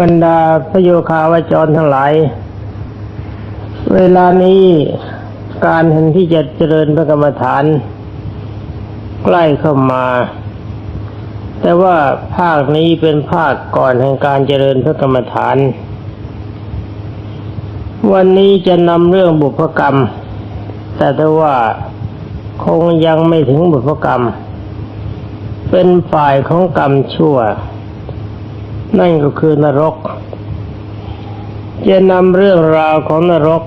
บรรดาพระโยคาวจรทั้งหลาย เวลานี้การเห็นที่จะเจริญพระกรรมฐาน ใกล้เข้ามา แต่ว่าภาคนี้เป็นภาคก่อนแห่งการเจริญพระกรรมฐาน วันนี้จะนำเรื่องบุพกรรม แต่ถ้าว่าคงยังไม่ถึงบุพกรรม เป็นฝ่ายของกรรมชั่ว นั่นก็คือนรก จะนำเรื่องราวของนรก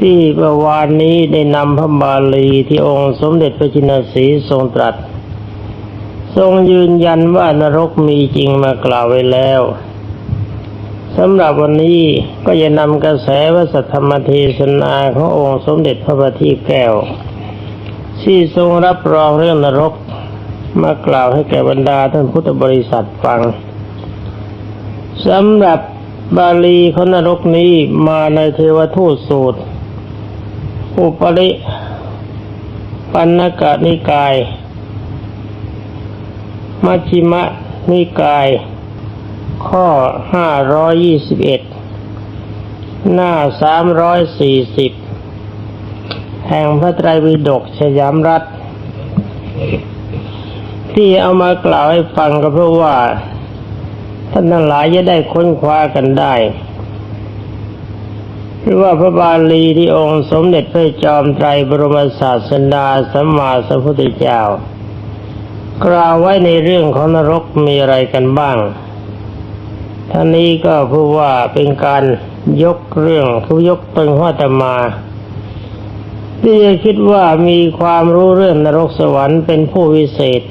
ที่เมื่อวานนี้ได้นำพระบาลีที่องค์สมเด็จพระจินสีทรงตรัส ทรงยืนยันว่านรกมีจริงมากล่าวไว้แล้วสำหรับวันนี้ก็จะนำกระแสวสัทธรรมเทศนาขององค์สมเด็จพระบัณฑิตแก้ว ที่ทรงรับรองเรื่องนรกมากล่าวให้แก่บรรดาท่านพุทธบริษัทฟัง สำหรับบาลีของนรกนี้มาในเทวทูตสูตร อุปริปันนกะนิกาย มัชิมะนิกาย ข้อห้าร้อยยี่สิบเอ็ดหน้าสามร้อยสี่สิบแห่งพระไตรปิฎกชยามรัฐ ที่เอามากล่าวให้ฟังก็เพราะว่า ท่านทั้งหลายจะได้ค้นคว้ากันได้หรือว่าพระบาลีที่องค์สมเด็จพระจอมไตรบรมศาสดาสัมมาสัมพุทธเจ้า กล่าวไว้ในเรื่องของนรกมีอะไรกันบ้างท่านนี้ก็พูดว่าเป็นการยกเรื่องคือยกตนหัวตมา ที่จะคิดว่ามีความรู้เรื่องนรกสวรรค์เป็นผู้วิเศษ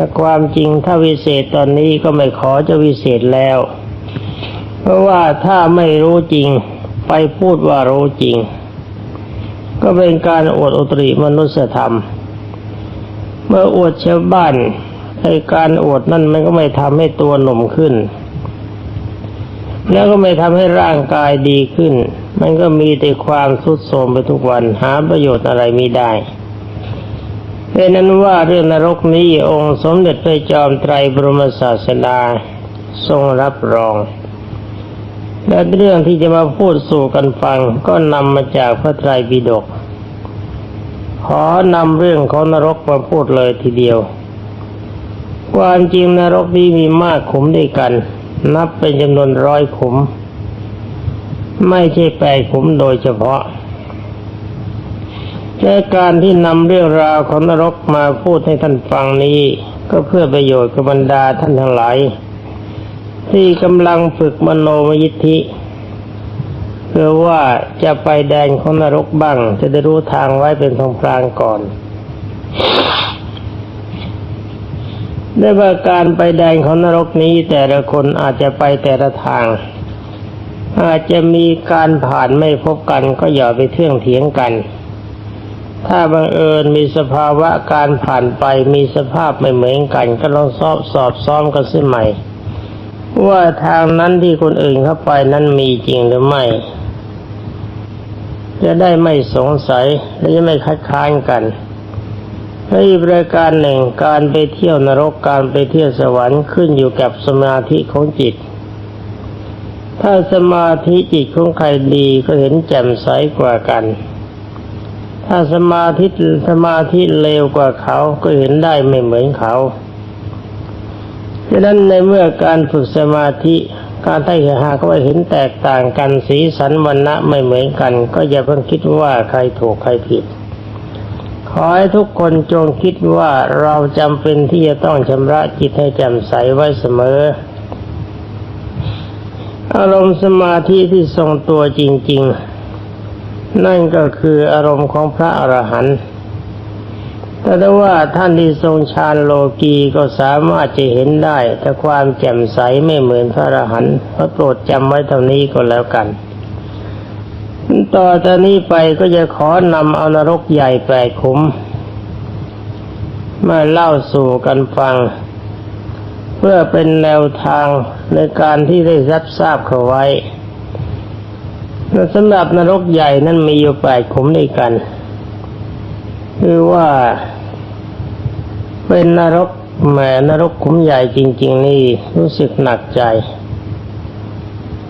แต่ความจริงถ้าวิเศษตอนนี้ก็ไม่ขอจะวิเศษแล้ว เพราะว่าถ้าไม่รู้จริงไปพูดว่ารู้จริง ก็เป็นการอวดอุตริมนุสธรรม เมื่ออวดชาวบ้านไอ้การอวดนั่นมันก็ไม่ทำให้ตัวหนุ่มขึ้น แล้วก็ไม่ทำให้ร่างกายดีขึ้น มันก็มีแต่ความทุดโทรมไปทุกวันหาประโยชน์อะไรไม่ได้ เป็นนั้นว่าเรื่องนรกนี้องค์สมเด็จพระจอมไตรบรมศาสดาทรงรับรอง และเรื่องที่จะมาพูดสู่กันฟังก็นำมาจากพระไตรปิฎกขอนำเรื่องของนรกมาพูดเลยทีเดียว ความจริงนรกนี้มีมากขุมด้วยกัน นับเป็นจำนวนร้อยขุม ไม่ใช่แปดขุมโดยเฉพาะ และการที่นำเรื่องราวของนรกมาพูดให้ท่านฟังนี้ ก็เพื่อประโยชน์กับบรรดาท่านทั้งหลาย ที่กำลังฝึกมโนมยิทธิเพื่อว่าจะไปแดนของนรกบ้าง จะได้รู้ทางไว้เป็นทางพรางก่อนได้ว่าการไปแดนของนรกนี้แต่ละคนอาจจะไปแต่ละทาง อาจจะมีการผ่านไม่พบกันก็อย่าไปเที่ยงเถียงกัน ถ้าบังเอิญมีสภาวะการผ่านไปมีสภาพไม่เหมือนกัน ก็ลองสอบสอบซ้อมกันสิใหม่ ว่าทางนั้นที่คนอื่นเข้าไปนั้นมีจริงหรือไม่ จะได้ไม่สงสัยและจะไม่คัดค้านกันและอีกประการหนึ่งการไปเที่ยวนรกการไปเที่ยวสวรรค์ขึ้นอยู่กับสมาธิของจิต ถ้าสมาธิจิตของใครดีก็เห็นแจ่มใสกว่ากัน ถ้าสมาธิสมาธิเลวกว่าเขาก็เห็นได้ไม่เหมือนเขาดังนั้นในเมื่อการฝึกสมาธิการได้หาก็ว่าเห็นแตกต่างกันสีสันวันณะไม่เหมือนกัน ก็อย่าเพิ่งคิดว่าใครถูกใครผิด ขอให้ทุกคนจงคิดว่าเราจำเป็นที่จะต้องชำระจิตให้แจ่มใสไว้เสมอ อารมณ์สมาธิที่ทรงตัวจริง ๆ นั่นก็คืออารมณ์ของพระอรหันต์แต่ได้ว่าท่านที่ทรงฌานโลกีก็สามารถจะเห็นได้ แต่ความแจ่มใสไม่เหมือนพระอรหันต์พระโปรดจำไว้เท่านี้ก็แล้วกัน ต่อจากนี้ไปก็จะขอนำเอานรกใหญ่แปดขุม มาเล่าสู่กันฟัง เพื่อเป็นแนวทางในการที่ได้รับทราบเขาไว้ สำหรับนรกใหญ่นั้นมีอยู่แปดขุมด้วยกัน คือว่า เป็นนรกแหมนรกขุมใหญ่จริง ๆ นี่รู้สึกหนักใจ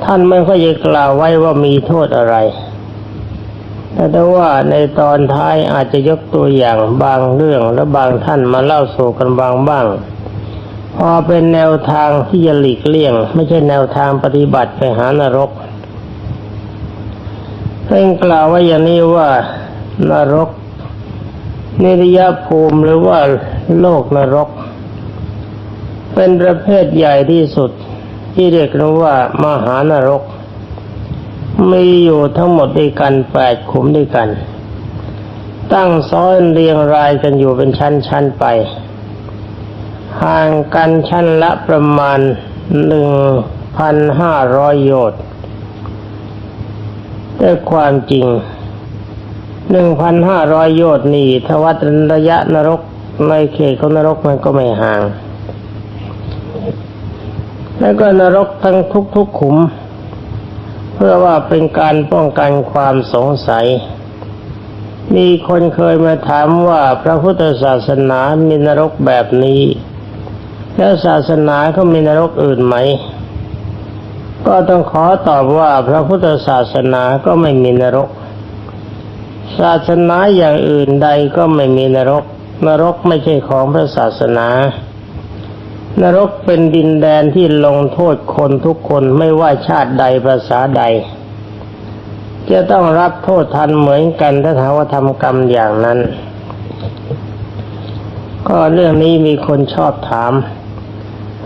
ท่านไม่ค่อยจะกล่าวไว้ว่ามีโทษอะไร แต่ว่าในตอนท้ายอาจจะยกตัวอย่างบางเรื่องและบางท่านมาเล่าสู่กันบางบ้าง พอเป็นแนวทางที่จะหลีกเลี่ยง ไม่ใช่แนวทางปฏิบัติไปหานรก เพ่งกล่าวว่าอย่างนี้ว่านรกนิรยภูมิหรือว่าโลกนรก เป็นประเภทใหญ่ที่สุด ที่เรียกว่ามหานรก มีอยู่ทั้งหมดด้วยกันแปดขุมด้วยกัน ตั้งซ้อนเรียงรายกันอยู่เป็นชั้นๆไป ห่างกันชั้นละประมาณหนึ่งพันห้าร้อยโยชน์ แต่ความจริงหนึ่งพันห้าร้อยโยชนี่ทวัดระยะนรกในเขตของนรกมันก็ไม่ห่าง แล้วก็นรกทั้งทุกๆขุม เพื่อว่าเป็นการป้องกันความสงสัย มีคนเคยมาถามว่าพระพุทธศาสนามีนรกแบบนี้ แล้วศาสนาเขามีนรกอื่นไหม ก็ต้องขอตอบว่าพระพุทธศาสนาก็ไม่มีนรก ศาสนาอย่างอื่นใดก็ไม่มีนรก นรกไม่ใช่ของพระศาสนา นรกเป็นดินแดนที่ลงโทษคนทุกคนไม่ว่าชาติใดภาษาใด จะต้องรับโทษทันเหมือนกันถ้าถาว่าทำกรรมอย่างนั้น ก็เรื่องนี้มีคนชอบถาม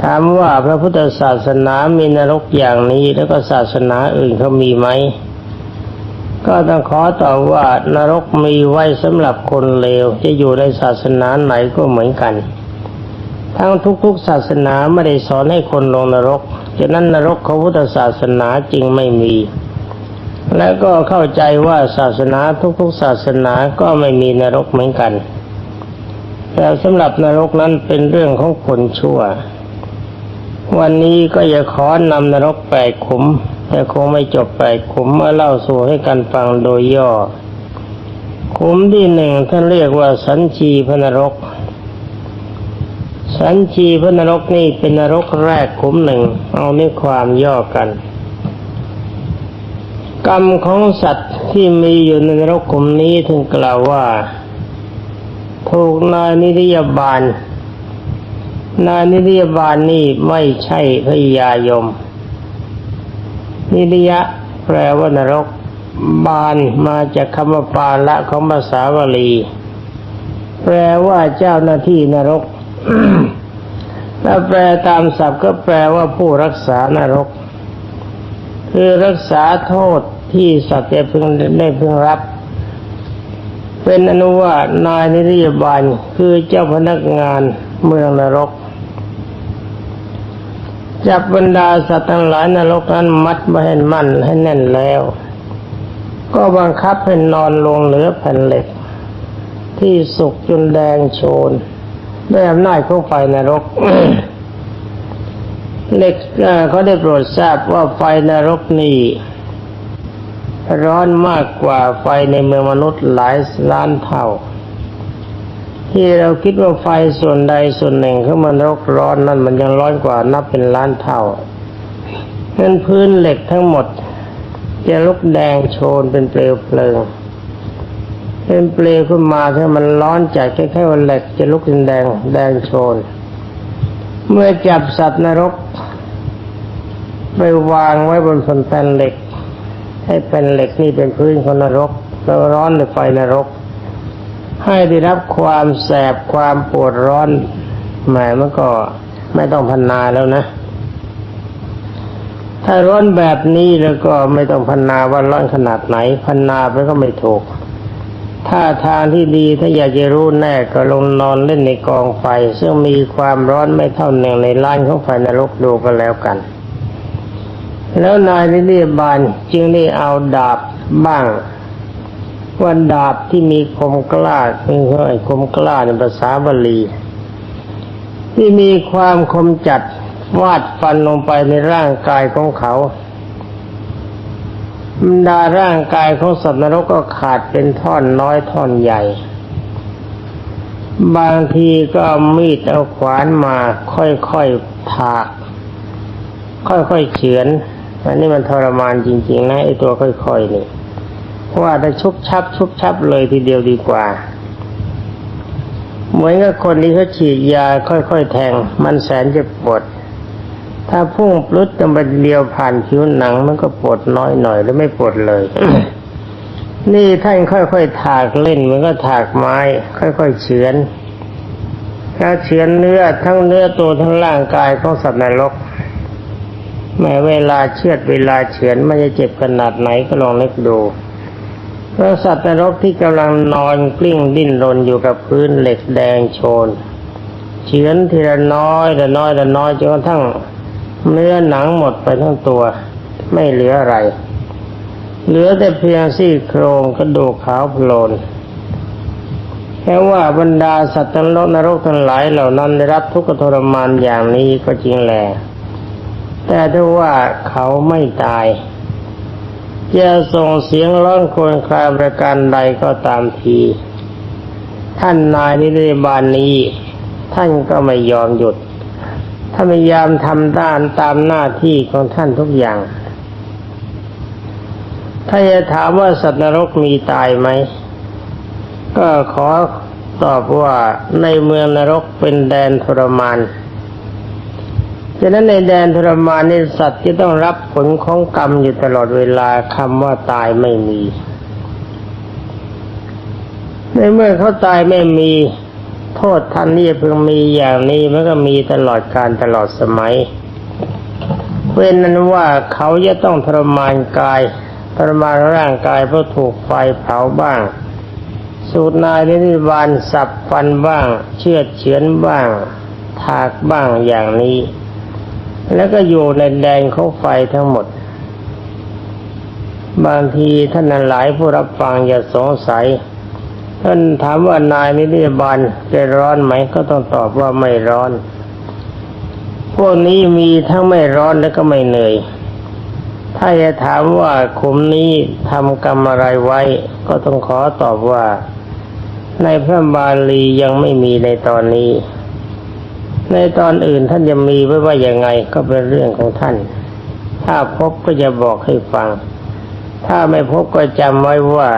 ถามว่าพระพุทธศาสนามีนรกอย่างนี้แล้วก็ศาสนาอื่นเขามีไหม ก็ต้องขอตอบว่านรกมีไว้สำหรับคนเลวจะอยู่ในศาสนาไหนก็เหมือนกัน ทั้งทุกๆศาสนาไม่ได้สอนให้คนลงนรกฉะนั้นนรกของพุทธศาสนาจริงไม่มี และก็เข้าใจว่าศาสนาทุกๆศาสนาก็ไม่มีนรกเหมือนกัน แต่สำหรับนรกนั้นเป็นเรื่องของคนชั่ว วันนี้ก็จะขอนำนรกแปดขุม แต่คงไม่จบแปดขุมมาเล่าสู่ให้กันฟังโดยย่อ ขุมที่หนึ่งท่านเรียกว่าสัญชีพนรก สัญชีพนรกนี่เป็นนรกแรกขุมหนึ่งเอาในความย่อกัน กรรมของสัตว์ที่มีอยู่ในนรกขุมนี้ถึงกล่าวว่า ถูกนายนิติยบาล นายนิติยบาลนี่ไม่ใช่พยายม นิริยะแปลว่านรก บาลมาจากคำว่าปาละของภาษาบาลี แปลว่าเจ้าหน้าที่นรกถ้าแปลตามศัพท์ก็แปลว่าผู้รักษานรก คือรักษาโทษที่สัตว์จะพึงได้พึงรับ เป็นอนุว่านายนิริยบาลคือเจ้าพนักงาน เมืองนรก จับบรรดาสัตว์ทั้งหลายนรกนั้นมัดไว้ให้มั่นให้แน่นแล้ว ก็บังคับให้นอนลงเหนือแผ่นเหล็ก ที่สุกจนแดงโชนด้วยอำนาจของไฟนรกเหล็กเขาได้โปรดทราบว่าไฟนรกนี่ร้อนมากกว่าไฟในเมืองมนุษย์หลายล้านเท่า ที่เราคิดว่าไฟส่วนใดส่วนหนึ่งของมันรกร้อนนั่นมันยังร้อนกว่านับเป็นล้านเท่านั้นพื้นเหล็กทั้งหมด จะลุกแดงโชนเป็นเปลวเพลิงเป็นเปลวขึ้นมาถ้ามันร้อนจัดแค่ๆว่าเหล็กจะลุกเป็นแดงแดงโชน เมื่อจับสัตว์นรก ไปวางไว้บนแผ่นเหล็ก ให้แผ่นเหล็กนี่เป็นพื้นของนรกแล้วร้อนด้วยไฟนรก ให้ได้รับความแสบความปวดร้อนแหมมันก็ไม่ต้องพันนาแล้วนะ ถ้าร้อนแบบนี้แล้วก็ไม่ต้องพันนาว่าร้อนขนาดไหน พันนาไปก็ไม่ถูก ถ้าทางที่ดีถ้าอยากจะรู้แน่ก็ลงนอนเล่นในกองไฟ ซึ่งมีความร้อนไม่เท่าหนึ่งในล้านของไฟนรกดูก็แล้วกัน แล้วนายนิติบาลจึงได้เอาดาบบ้าง ว่าดาบที่มีคมกล้าคือไอ้คมกล้าในภาษาบาลี ที่มีความคมจัดวาดฟันลงไปในร่างกายของเขาบรรดาร่างกายของสัตว์นรกก็ขาดเป็นท่อนน้อยท่อนใหญ่ บางทีก็เอามีดเอาขวานมาค่อยๆถาก ค่อยๆเฉือนอันนี้มันทรมานจริง ๆ นะไอตัวค่อยๆนี่ ว่าถ้ชุบชับชุบชับเลยทีเดียวดีกว่า เหมือนกับคนที่เขาฉีดยาค่อยๆแทง มันแสนจะปวด ถ้าพุ่งปลุดลงไปเดียวผ่านผิวหนัง มันก็ปวดน้อยหน่อยหรือไม่ปวดเลย นี่ท่านค่อยๆถากเล่นเหมือนก็ถากไม้ ค่อยๆเฉือนถ้าเฉือนเนื้อทั้งเนื้อตัวทั้งร่างกายของสัตว์นรกแม้เวลาเชือดเวลาเฉือนมันจะเจ็บขนาดไหนก็ลองนึกดู เพราะสัตว์นรกที่กำลังนอนกลิ้งดิ้นรนอยู่กับพื้นเหล็กแดงโชนเฉือนทีละน้อยละน้อยละน้อยจนกระทั่งเนื้อหนังหมดไปทั้งตัว ไม่เหลืออะไร เหลือแต่เพียงซี่โครงกระดูกขาวโพลนแค่ว่าบรรดาสัตว์นรกนรกทั้งหลายเหล่านั้นได้รับทุกขทรมานอย่างนี้ก็จริงแหละแต่ถ้าว่าเขาไม่ตาย จะส่งเสียงร้องครวญครางประการใดก็ตามที ท่านนายนิรบาลนี้ ท่านก็ไม่ยอมหยุดถ้าพยายามทำด้านตามหน้าที่ของท่านทุกอย่าง ถ้าจะถามว่าสัตว์นรกมีตายไหม ก็ขอตอบว่าในเมืองนรกเป็นแดนทรมาน ฉะนั้นในแดนทรมานในสัตว์ที่ต้องรับผลของกรรมอยู่ตลอดเวลาคำว่าตายไม่มี ในเมื่อเขาตายไม่มี โทษท่านนี่เพิ่งมีอย่างนี้มันก็มีตลอดการตลอดสมัยเป็นนั้นว่าเขาจะต้องทรมานกายทรมานร่างกายเพราะถูกไฟเผาบ้าง สูตรนายนิบาลสับฟันบ้าง เชือดเฉือนบ้าง ถากบ้างอย่างนี้ แล้วก็อยู่ในแดนของไฟทั้งหมด บางทีท่านหลายผู้รับฟังอย่าสงสัย ท่านถามว่านายนิรบาลจะร้อนไหมก็ต้องตอบว่าไม่ร้อน พวกนี้มีทั้งไม่ร้อนและก็ไม่เหนื่อย ถ้าจะถามว่าขุมนี้ทำกรรมอะไรไว้ ก็ต้องขอตอบว่า ในพระบาลียังไม่มีในตอนนี้ ในตอนอื่นท่านจะมีไว้ว่าอย่างไงก็เป็นเรื่องของท่าน ถ้าพบก็จะบอกให้ฟัง ถ้าไม่พบก็จำไว้ว่า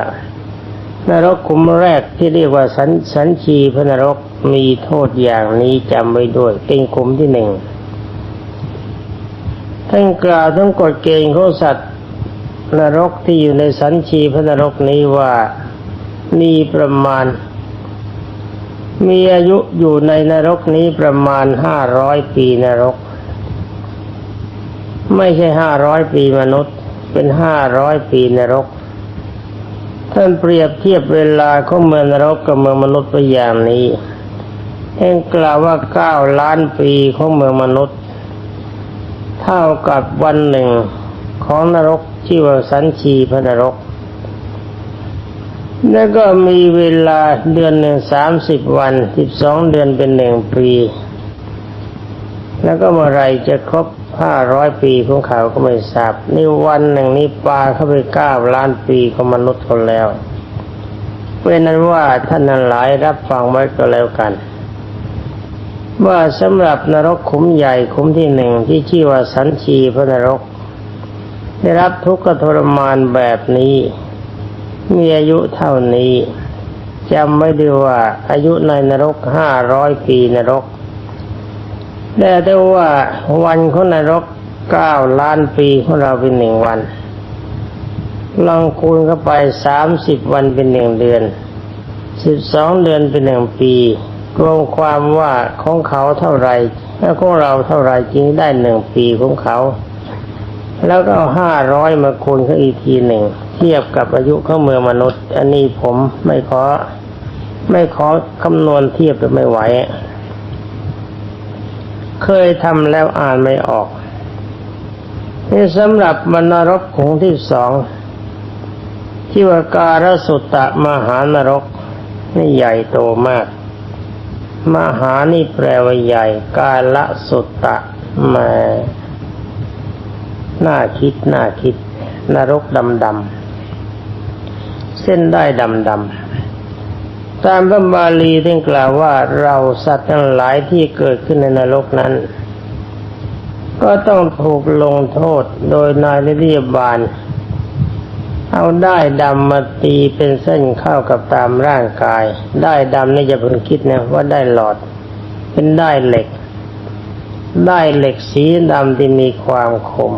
นรกขุมแรกที่เรียกว่าสันสันชีพระนรกมีโทษอย่างนี้จำไว้ด้วย เป็นขุมที่หนึ่งท่านกล่าวทั้งกฎเกณฑ์ของสัตว์นรกที่อยู่ในสันชีพระนรกนี้ว่ามีประมาณ มีอายุอยู่ในนรกนี้ประมาณห้าร้อยปีนรก ไม่ใช่ห้าร้อยปีมนุษย์ เป็นห้าร้อยปีนรก ท่านเปรียบเทียบเวลาของเมืองนรกกับเมืองมนุษย์ไปอย่างนี้เองกล่าวว่าเก้าล้านปีของเมืองมนุษย์ เท่ากับวันหนึ่งของนรกที่ว่าสันชีพระนรก แล้วก็มีเวลาเดือนหนึ่งสามสิบวันสิบสองเดือนเป็นหนึ่งปี แล้วก็เมื่อไรจะครบห้าร้อยปีของเขาก็ไม่ทราบนี่วันหนึ่งนี่ปลาเข้าไปเก้าล้านปีของมนุษย์คนแล้วเป็นนั้นว่าท่านนั้นหลายรับฟังไว้ก็แล้วกัน ว่าสำหรับนรกขุมใหญ่ขุมที่หนึ่งที่ชื่อว่าสันชีพระนรก ได้รับทุกขทรมานแบบนี้ มีอายุเท่านี้จำไว้ด้ว่า อายุในนรกห้าร้อยปีนรก แต่ได้ว่าวันของนรกเก้าล้านปีของเราเป็นหนึ่งวัน ลองคูณเข้าไปสามสิบวันเป็นหนึ่งเดือนสิบสองเดือนเป็นหนึ่งปี รวมความว่าของเขาเท่าไรและของเราเท่าไรจึงได้หนึ่งปีของเขา แล้วก็ห้าร้อยมาคูณเขาอีกทีหนึ่ง เทียบกับอายุของเมืองมนุษย์ อันนี้ผมไม่ขอ ไม่ขอคำนวณเทียบจะไม่ไหว เคยทำแล้วอ่านไม่ออกนี่สำหรับมนรกขงที่สองที่ว่าการสุตตะมหานรก นี่ใหญ่โตมาก มหานี่แปลว่าใหญ่ กาละสุตตะมาน่าคิดน่าคิดนรกดำดำ เส้นได้ดำดำตามพระบาลีท่านกล่าวว่าเราสัตว์ทั้งหลายที่เกิดขึ้นในนรกนั้น ก็ต้องถูกลงโทษโดยนายนิยบาล เอาได้ดำมาตีเป็นเส้นเข้ากับตามร่างกาย ได้ดำนี่จะเพิ่งคิดนะว่าได้หลอด เป็นได้เหล็ก ได้เหล็กสีดำที่มีความคม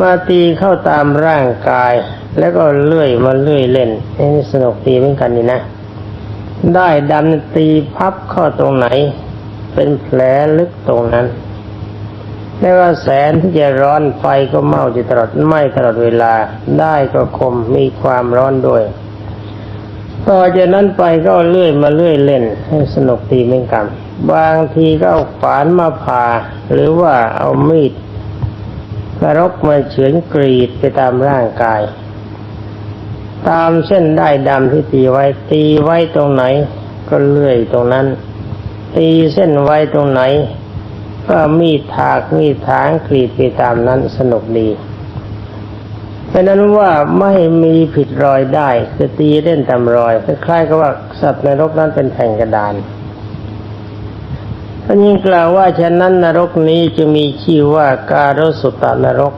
มาตีเข้าตามร่างกาย แล้วก็เลื่อยมาเลื่อยเล่นนี่สนุกตีเหมือนกันนี่นะ ได้ดำตีพับข้าตรงไหน เป็นแผลลึกตรงนั้น แล้วก็แสนที่จะร้อนไฟก็เมาอยู่ตลอดไม้ตลอดเวลา ได้ก็คมมีความร้อนด้วย ต่อจากนั้นไปก็เลื่อยมาเลื่อยเล่น ให้สนุกตีเหมือนกัน บางทีก็เอาฝานมาผ่า หรือว่าเอามีดกระรกมาเฉือนกรีดไปตามร่างกาย ตามเส้นได้ดำที่ตีไว้ ตีไว้ตรงไหน ก็เลื่อยตรงนั้น ตีเส้นไว้ตรงไหน ก็มีถากมีถางกรีดไปตามนั้นสนุกดีเพราะนั้นว่าไม่มีผิดรอยได้จะตีเล่นตามรอยคล้ายๆกับว่าสัตว์ในรกนั้นเป็นแผ่นกระดานท่านยิ่งกล่าวว่าฉะนั้นนรกนี้จะมีชื่อว่าการสุตตนรก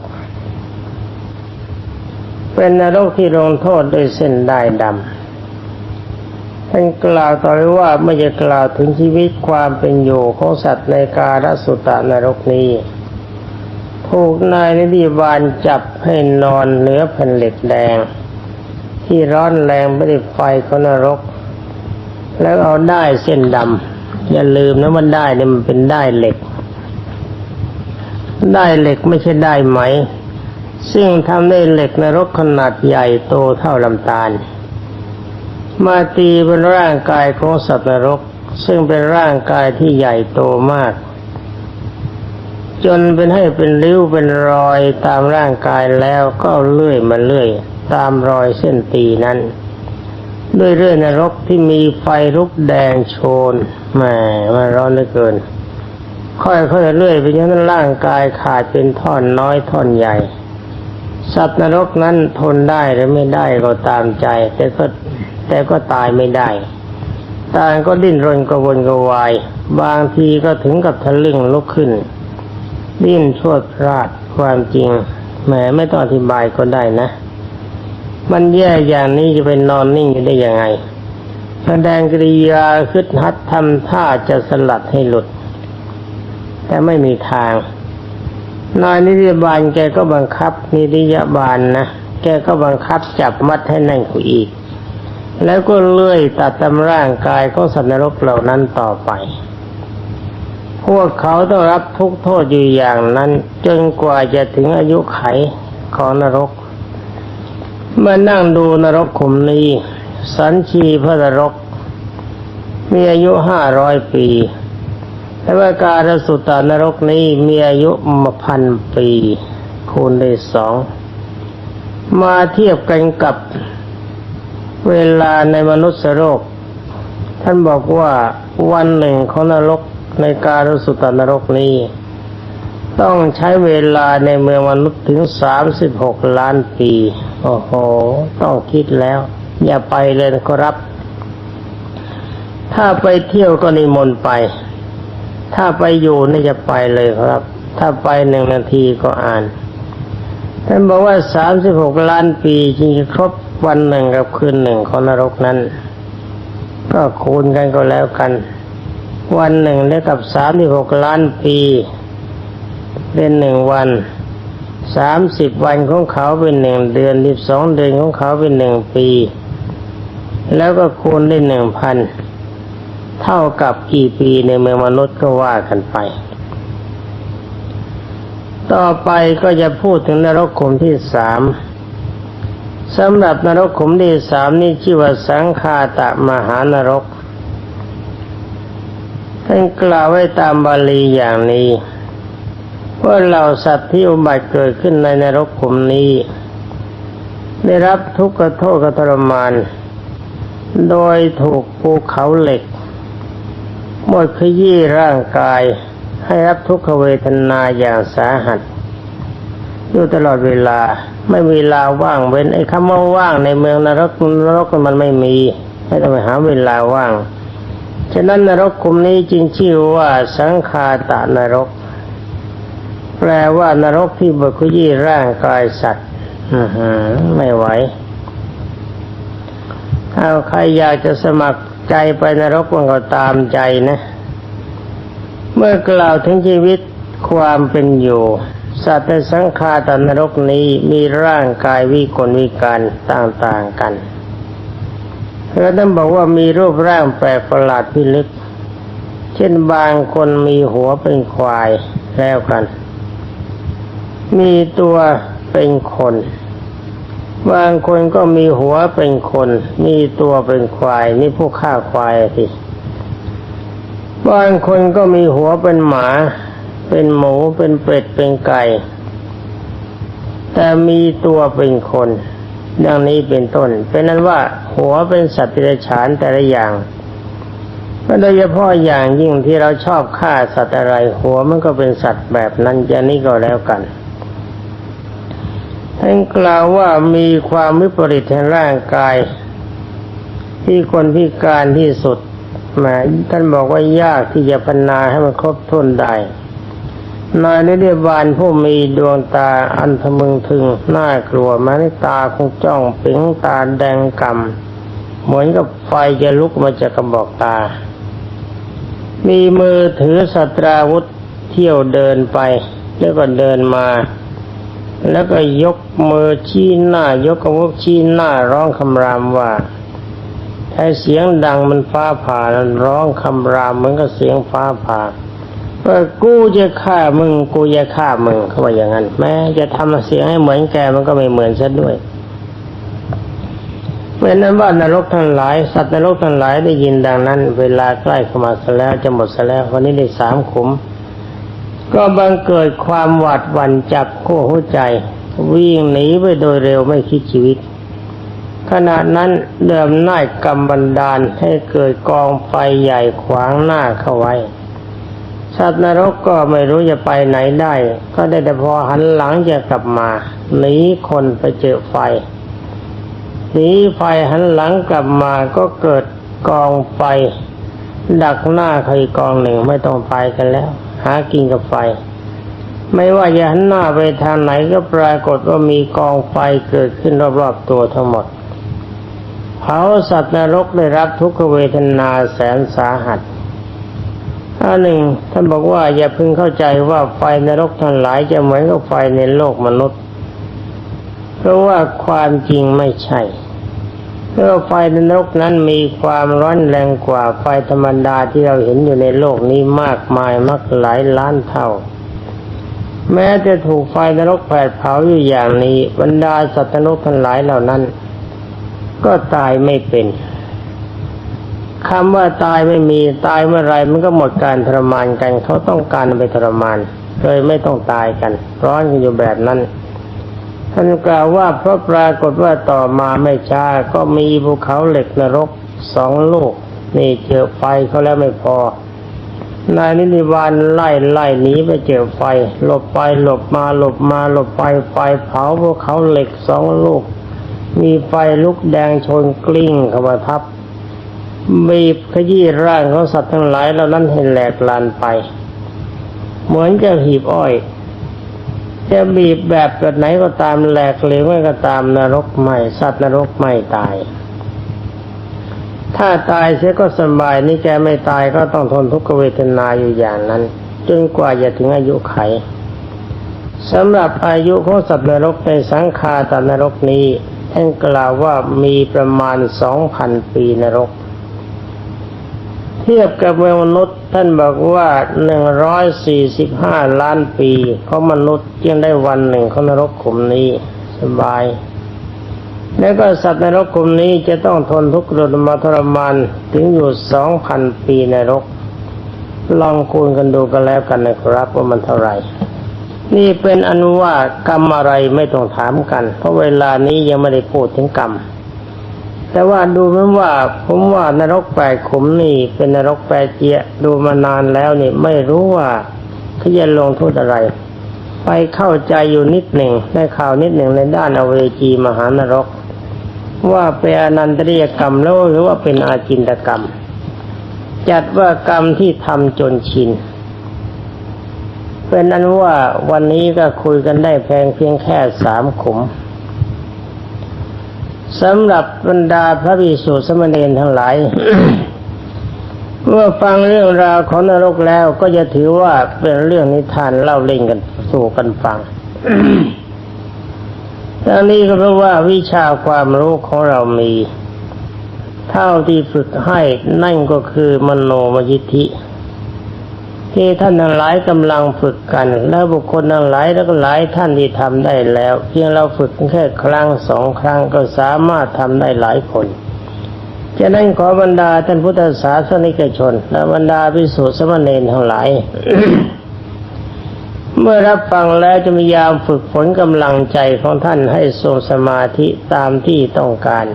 เป็นนรกที่ลงโทษด้วยเส้นได้ดำท่านกล่าวต่อไปว่าไม่จะกล่าวถึงชีวิตความเป็นอยู่ของสัตว์ในการสุตานรกนี้ถูกนายนิบาลจับให้นอนเหนือแผ่นเหล็กแดง ที่ร้อนแรงไปด้วยไฟของนรก แล้วเอาได้เส้นดำอย่าลืมนะมันได้เนี่ยมันเป็นได้เหล็ก ได้เหล็กไม่ใช่ได้ไหม ซึ่งทำด้วยเหล็กนรกขนาดใหญ่โตเท่าลำตาล มาตีบนร่างกายของสัตว์นรก ซึ่งเป็นร่างกายที่ใหญ่โตมาก จนเป็นให้เป็นริ้วเป็นรอยตามร่างกายแล้วก็เลื่อยมาเลื่อย ตามรอยเส้นตีนั้น ด้วยเรื่อยนรกที่มีไฟลุกแดงโชนแหมมันร้อนเหลือเกินค่อยๆเลื่อยไปจนร่างกายขาดเป็นท่อนน้อยท่อนใหญ่ สัตว์นรกนั้นทนได้หรือไม่ได้ก็ตามใจ แต่ก็แต่ก็ตายไม่ได้ตางก็ดิ้นรนกระวนกระวาย บางทีก็ถึงกับทะลึ่งลุกขึ้น ดิ้นชวดพลาดความจริงแหมไม่ต้องอธิบายก็ได้นะ มันแย่อย่างนี้จะเป็นนอนนิ่งได้ยังไง แสดงกริยาคึดฮัดทำท่าจะสลัดให้หลุด แต่ไม่มีทาง นายนิติบาลแกก็บังคับนิติยบาลนะแกก็บังคับจับมัดให้นั่งคุอีก แล้วก็เลื่อยตัดตำร่างกายของสัตว์นรกเหล่านั้นต่อไป พวกเขาต้องรับทุกโทษอยู่อย่างนั้น จนกว่าจะถึงอายุไขของนรกเมื่อนั่งดูนรกขุมนี้ สันชีพระนรก มีอายุห้าร้อยปี แต่ว่าการสุตานรกนี้มีอายุมาพันปี คูณด้สอง มาเทียบกันกับเวลาในมนุษย์โลกท่านบอกว่าวันหนึ่งของนรกในการสุตตานรกนี้ ต้องใช้เวลาในเมืองมนุษย์ถึงสามสิบหกล้านปี โอ้โห ต้องคิดแล้ว อย่าไปเลยนะครับ ถ้าไปเที่ยวก็นิมนต์ไป ถ้าไปอยู่นี่จะไปเลยครับ ถ้าไปหนึ่งนาทีก็อ่าน ท่านบอกว่าสามสิบหกล้านปีจริงๆครบวันหนึ่งกับคืนหนึ่งของนรกนั้น ก็คูณกันก็แล้วกัน วันหนึ่งได้กับสามสิบหกล้านปีเป็นหนึ่งวันสามสิบวันของเขาเป็นหนึ่งเดือนสิบสองเดือนของเขาเป็นหนึ่งปี แล้วก็คูณได้หนึ่งพัน เท่ากับกี่ปีในเมืองมนุษย์ก็ว่ากันไป ต่อไปก็จะพูดถึงนรกขุมที่สามสำหรับนรกขุมที่สามนี่ชื่อว่าสังคาตะมหานรกท่านกล่าวไว้ตามบาลีอย่างนี้ว่าเหล่าสัตว์ที่อุบัติเกิดขึ้นในนรกขุมนี้ ได้รับทุกขโทษกทรมาน โดยถูกภูเขาเหล็ก ดขยี้ร่างกายให้รับทุกขเวทนาอย่างสาหัสอยู่ตลอดเวลาไม่มีเวลาว่างเว้นไอ้คำว่าว่างในเมืองนรกนรกมันไม่มีไม่ต้องไปหาเวลาว่าง ฉะนั้นนรกกลุ่มนี้จึงชื่อว่าสังคาตานรก แปลว่านรกที่บดขยี้ร่างกายสัตว์ไม่ไหวถ้าใครอยากจะสมัคร ใจไปนรกมันก็ตามใจนะ เมื่อกล่าวถึงชีวิตความเป็นอยู่ สัตว์ในสังขารตนรกนี้มีร่างกายวิกลวิการต่างๆกันแล้วท่านบอกว่ามีรูปร่างแปลกประหลาดพิลึก เช่นบางคนมีหัวเป็นควายแล้วกัน มีตัวเป็นคน บางคนก็มีหัวเป็นคน มีตัวเป็นควาย นี่พวกฆ่าควายสิ บางคนก็มีหัวเป็นหมา เป็นหมู เป็นเป็ด เป็นไก่ แต่มีตัวเป็นคน ดังนี้เป็นต้น เป็นนั้นว่าหัวเป็นสัตว์เดรัจฉานแต่ละอย่างโดยเฉพาะอย่างยิ่งที่เราชอบฆ่าสัตว์อะไร หัวมันก็เป็นสัตว์แบบนั้นอย่างนี้ก็แล้วกัน ท่านกล่าวว่ามีความวิปริตในร่างกาย ที่คนพิการที่สุดแหมท่านบอกว่ายากที่จะพรรณนาให้มันครบถ้วนได้นายนิเดบาลผู้มีดวงตาอันทะมึงถึงน่ากลัวมาในตาคงจ้องปิงตาแดงกำเหมือนกับไฟจะลุกมาจากกระบอกตา มีมือถือสตราวุธเที่ยวเดินไปแล้วก็เดินมา แล้วก็ยกมือชี้หน้า ยกกระวกชี้หน้าร้องคำรามว่าไอ้เสียงดังมันฟ้าผ่านั้นร้องคำรามเหมือนกับเสียงฟ้าผ่าว่ากูจะฆ่ามึง กูจะฆ่ามึงเขาว่าอย่างนั้น แม้จะทำเสียงให้เหมือนแกมันก็ไม่เหมือนซะด้วยเป็นนั้นว่านรกทั้งหลาย สัตว์นรกทั้งหลายได้ยินดังนั้น เวลาใกล้เข้ามาซะแล้วจะหมดซะแล้ววันนี้ได้สามขุม ก็บังเกิดความหวาดหวั่นจับขั้วหัวใจ วิ่งหนีไปโดยเร็วไม่คิดชีวิต ขณะนั้นเดิมน่ายกรรมบันดาลให้เกิดกองไฟใหญ่ขวางหน้าเข้าไว้สัตว์นรกก็ไม่รู้จะไปไหนได้ ก็ได้แต่พอหันหลังจะกลับมาหนีคนไปเจอไฟหนีไฟหันหลังกลับมาก็เกิดกองไฟ ดักหน้าใครกองหนึ่งไม่ต้องไปกันแล้วากินกับไฟ ไม่ว่าจะหันหน้าไปทางไหนก็ปรากฏว่ามีกองไฟเกิดขึ้นรอบๆตัวทั้งหมดเผาสัตว์นรกได้รับทุกขเวทนาแสนสาหัสอันหนึ่งท่านบอกว่าอย่าพึงเข้าใจว่าไฟนรกทั้งหลายจะเหมือนกับไฟในโลกมนุษย์ เพราะว่าความจริงไม่ใช่ เพราะไฟในนรกนั้นมีความร้อนแรงกว่าไฟธรรมดาที่เราเห็นอยู่ในโลกนี้มากมายมากหลายล้านเท่า แม้จะถูกไฟนรกแผดเผาอยู่อย่างนี้บรรดาสัตว์นรกทั้งหลายเหล่านั้น ก็ตายไม่เป็นคำว่าตายไม่มีตายเมื่อไรมันก็หมดการทรมานกันเขาต้องการไปทรมานโดยไม่ต้องตายกัน ร้อนกันอยู่แบบนั้น ท่านกล่าวว่าเพราะปรากฏว่าต่อมาไม่ช้าก็มีภูเขาเหล็กนรกสองลูก นี่เจอไฟเขาแล้วไม่พอนายนิติวานไล่ไล่หนีไปเจอไฟ หลบไปหลบมาหลบมาหลบไปไฟเผาภูเขาเหล็กสองลูก มีไฟลุกแดงชนกลิ้งเข้ามาทับบีบขยี้ร่างของสัตว์ทั้งหลายเหล่านั้นให้แหลกลานไป เหมือนจะหีบอ้อย จะบีบแบบแบบไหนก็ตามแหลกเหลวไม่ก็ตามนรกไม่สัตว์นรกไม่ตาย ถ้าตายเสียก็สบายนี่แกไม่ตายก็ต้องทนทุกขเวทนาอยู่อย่างนั้น จนกว่าจะถึงอายุไขสำหรับอายุของสัตว์นรกในสังขาตนรกนี้ท่านกล่าวว่ามีประมาณสองพันปีนรก ทียบกับมนุษย์ท่านบอกว่าหนึ่งร้อยสี่สิบห้าล้านปีของมนุษย์ยังได้วันหนึ่งเของนรกขุมนี้สบาย แล้วก็สัตว์นรกกลุ่มนี้จะต้องทนทุกข์ทรมาทรมานถึงอยู่สองพันปีในรก ลองคูณกันดูกันแล้วกันนะครับว่ามันเท่าไหร่ นี่เป็นอนุว่ากรรมอะไรไม่ต้องถามกัน เพราะเวลานี้ยังไม่ได้พูดถึงกรรม แต่ว่าดูเหมือนว่า ผมว่านรกแปดขุมนี่เป็นนรกแปดเจียดูมานานแล้วนี่ไม่รู้ว่าเขาจะลงโทษอะไร ไปเข้าใจอยู่นิดหนึ่งได้ข่าวนิดหนึ่งในด้านอเวจีมหานรก ว่าเป็นอนันตริยกรรมแล้วหรือว่าเป็นอาจินตกรรม จัดว่ากรรมที่ทำจนชินเป็นนั้นว่าวันนี้ก็คุยกันได้แพงเพียงแค่สามขุม สำหรับบรรดาพระภิกษุสมณเณรทั้งหลาย เมื่อฟังเรื่องราวของนรกแล้วก็จะถือว่าเป็นเรื่องนิทานเล่าเล่นกันสู่กันฟังทั้งนี้ก็เพราะว่าวิชาความรู้ของเรามี เท่าที่ฝึกให้นั่นก็คือมโนมยิทธิ ที่ท่านทั้งหลายกำลังฝึกกัน แล้วบุคคลทั้งหลายแล้วก็หลายท่านที่ทำได้แล้ว เพียงเราฝึกแค่ครั้งสองครั้งก็สามารถทำได้หลายคนฉะนั้นขอบรรดาท่านพุทธศาสนิกชน และบรรดาภิกษุสมณเณรทั้งหลาย เมื่อรับฟังแล้วจะพยายามฝึกฝนกำลังใจของท่านให้ทรงสมาธิตามที่ต้องการ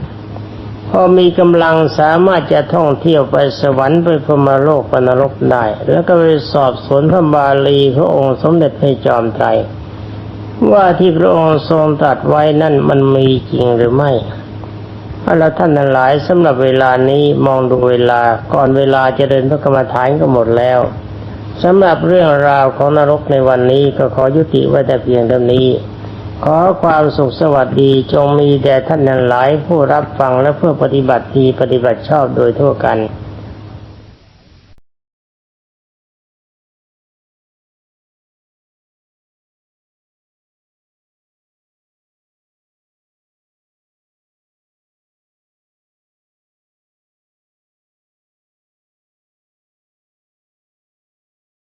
พอมีกำลังสามารถจะท่องเที่ยวไปสวรรค์ไปพรมโลกปนรกได้ แล้วก็ไปสอบสวนพระบาลีพระองค์สมเด็จพระจอมไตรว่าที่พระองค์ทรงตรัสไว้นั่นมันมีจริงหรือไม่เอาละท่านทั้งหลายสำหรับเวลานี้มองดูเวลาก่อนเวลาจะเดินพระกรรมฐานก็หมดแล้วสำหรับเรื่องราวของนรกในวันนี้ก็ขอยุติไว้แต่เพียงเท่านี้ ขอความสุขสวัสดีจงมีแด่ท่านทั้งหลายผู้รับฟังและเพื่อปฏิบัติดีปฏิบัติชอบโดยทั่วกัน